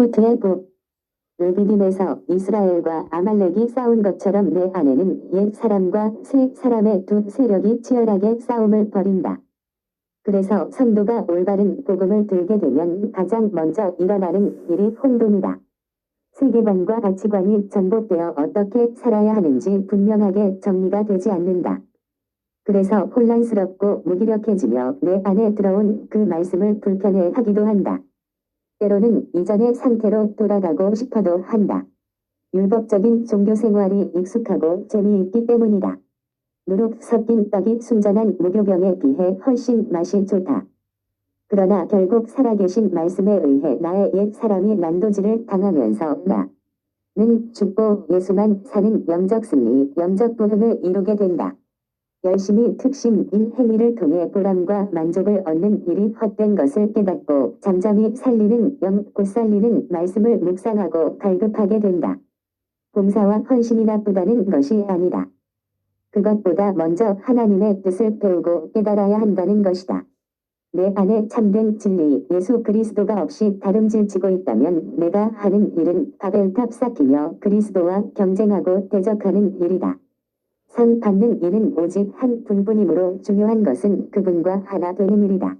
후트의 복. 르비딤에서 이스라엘과 아말렉이 싸운 것처럼 내 안에는 옛 사람과 새 사람의 두 세력이 치열하게 싸움을 벌인다. 그래서 성도가 올바른 복음을 들게 되면 가장 먼저 일어나는 일이 혼돈이다. 세계관과 가치관이 전복되어 어떻게 살아야 하는지 분명하게 정리가 되지 않는다. 그래서 혼란스럽고 무기력해지며 내 안에 들어온 그 말씀을 불편해하기도 한다. 때로는 이전의 상태로 돌아가고 싶어도 한다. 율법적인 종교 생활이 익숙하고 재미있기 때문이다. 누룩 섞인 떡이 순전한 무교병에 비해 훨씬 맛이 좋다. 그러나 결국 살아계신 말씀에 의해 나의 옛 사람이 난도질을 당하면서 나는 죽고 예수만 사는 영적 승리, 영적 부흥을 이루게 된다. 열심히 특심 일 행위를 통해 보람과 만족을 얻는 일이 헛된 것을 깨닫고 잠잠히 살리는 영곧 살리는 말씀을 묵상하고 갈급하게 된다. 봉사와 헌신이 나쁘다는 것이 아니다. 그것보다 먼저 하나님의 뜻을 배우고 깨달아야 한다는 것이다. 내 안에 참된 진리 예수 그리스도가 없이 다름질치고 있다면 내가 하는 일은 바벨탑 쌓기며 그리스도와 경쟁하고 대적하는 일이다. 상 받는 일은 오직 한 분뿐이므로 중요한 것은 그분과 하나 되는 일이다.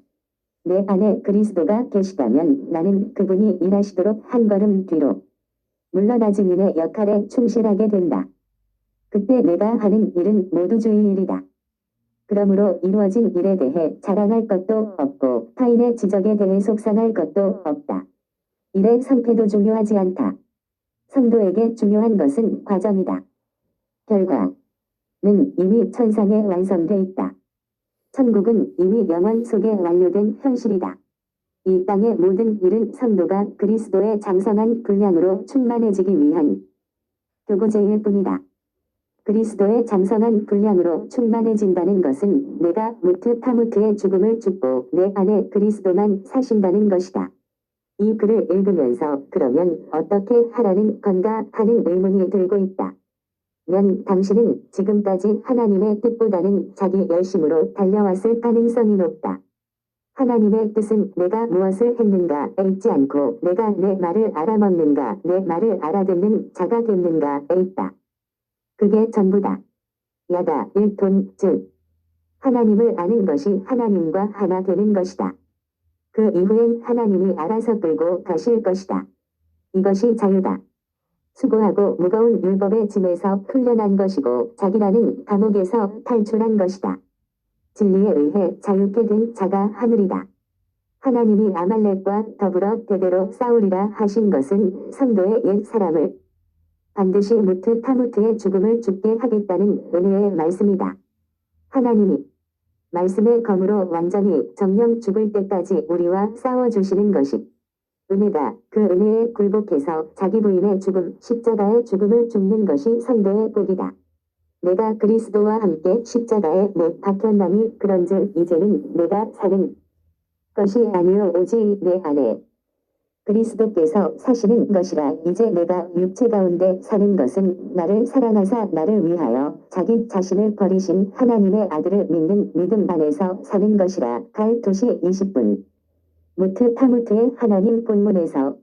내 안에 그리스도가 계시다면 나는 그분이 일하시도록 한 걸음 뒤로 물러나 증인의 역할에 충실하게 된다. 그때 내가 하는 일은 모두 주의 일이다. 그러므로 이루어진 일에 대해 자랑할 것도 없고 타인의 지적에 대해 속상할 것도 없다. 일의 상태도 중요하지 않다. 성도에게 중요한 것은 과정이다. 결과 는 이미 천상에 완성돼 있다. 천국은 이미 영원 속에 완료된 현실이다. 이 땅의 모든 일은 성도가 그리스도의 장성한 분량으로 충만해지기 위한 교구제일 뿐이다. 그리스도의 장성한 분량으로 충만해진다는 것은 내가 무트 타무트의 죽음을 죽고 내 안에 그리스도만 사신다는 것이다. 이 글을 읽으면서 그러면 어떻게 하라는 건가 하는 의문이 들고 있다. 면 당신은 지금까지 하나님의 뜻보다는 자기 열심으로 달려왔을 가능성이 높다. 하나님의 뜻은 내가 무엇을 했는가에 있지 않고 내가 내 말을 알아먹는가 내 말을 알아듣는 자가 됐는가에 있다. 그게 전부다. 야다 일돈 즉 하나님을 아는 것이 하나님과 하나 되는 것이다. 그 이후엔 하나님이 알아서 끌고 가실 것이다. 이것이 자유다. 수고하고 무거운 율법의 짐에서 풀려난 것이고 자기라는 감옥에서 탈출한 것이다. 진리에 의해 자유케 된 자가 하늘이다. 하나님이 아말렉과 더불어 대대로 싸우리라 하신 것은 성도의 옛 사람을 반드시 무트 타무트의 죽음을 죽게 하겠다는 은혜의 말씀이다. 하나님이 말씀의 검으로 완전히 정령 죽을 때까지 우리와 싸워주시는 것이 은혜다. 그 은혜에 굴복해서 자기 부인의 죽음, 십자가의 죽음을 죽는 것이 성도의 복이다. 내가 그리스도와 함께 십자가에 못 박혔나니 그런즉 이제는 내가 사는 것이 아니요 오직 내 안에 그리스도께서 사시는 것이라 이제 내가 육체 가운데 사는 것은 나를 사랑하사 나를 위하여 자기 자신을 버리신 하나님의 아들을 믿는 믿음 안에서 사는 것이라 갈 도시 20분 무트 타무트의 하나님 본문에서